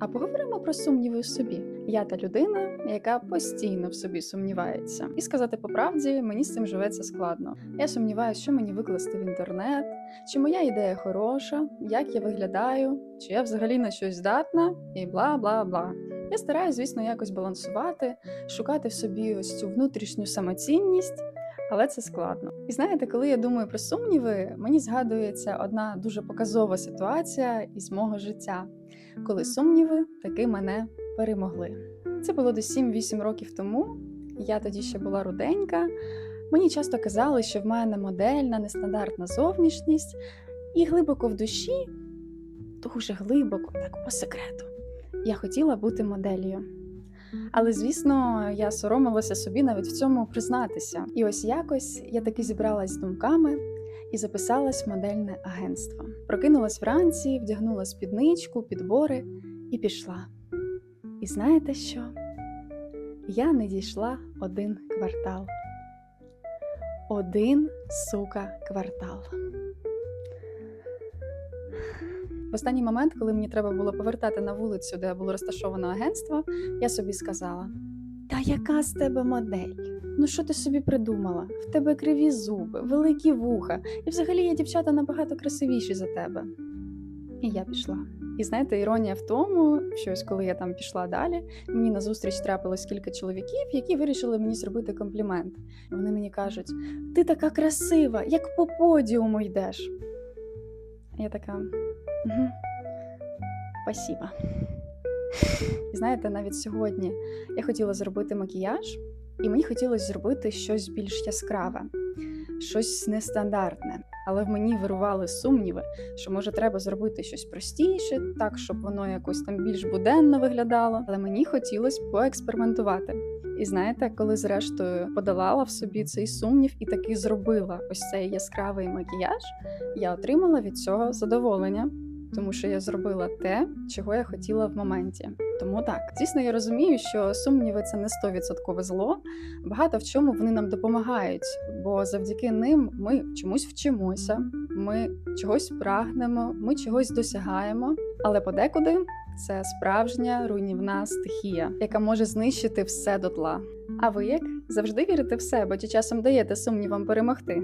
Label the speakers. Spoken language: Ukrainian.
Speaker 1: А поговоримо про сумніви в собі. Я та людина, яка постійно в собі сумнівається. І сказати по правді, мені з цим живеться складно. Я сумніваюся, що мені викласти в інтернет, чи моя ідея хороша, як я виглядаю, чи я взагалі на щось здатна, і бла бла бла. Я стараюсь, звісно, якось балансувати, шукати в собі ось цю внутрішню самоцінність. Але це складно. І знаєте, коли я думаю про сумніви, мені згадується одна дуже показова ситуація із мого життя, коли сумніви таки мене перемогли. Це було десь 7-8 років тому. Я тоді ще була руденька. Мені часто казали, що в мене модельна, нестандартна зовнішність, і глибоко в душі, дуже глибоко, так по секрету, я хотіла бути моделлю. Але звісно, я соромилася собі навіть в цьому признатися. І ось якось я таки зібралась з думками і записалась в модельне агентство. Прокинулась вранці, вдягнула спідничку, підбори і пішла. І знаєте що? Я не дійшла один квартал. Один сука квартал. В останній момент, коли мені треба було повертати на вулицю, де було розташовано агентство, я собі сказала: Та яка з тебе модель? Ну що ти собі придумала? В тебе криві зуби, великі вуха, і взагалі є дівчата набагато красивіші за тебе. І я пішла. І знаєте, іронія в тому, що ось коли я там пішла далі, мені назустріч трапилось кілька чоловіків, які вирішили мені зробити комплімент. Вони мені кажуть: ти така красива, як по подіуму йдеш. Я така. Угу. Знаєте, навіть сьогодні я хотіла зробити макіяж, і мені хотілося зробити щось більш яскраве, щось нестандартне. Але в мені вирували сумніви, що може треба зробити щось простіше, так щоб воно якось там більш буденно виглядало. Але мені хотілося поекспериментувати. І знаєте, коли зрештою подолала в собі цей сумнів і таки зробила ось цей яскравий макіяж, я отримала від цього задоволення тому що я зробила те, чого я хотіла в моменті. Тому так, звісно, я розумію, що сумніви це не 100% зло. Багато в чому вони нам допомагають, бо завдяки ним ми чомусь вчимося, ми чогось прагнемо, ми чогось досягаємо, але подекуди. Це справжня руйнівна стихія, яка може знищити все дотла. А ви як завжди вірите в себе чи часом даєте сумнівам перемогти?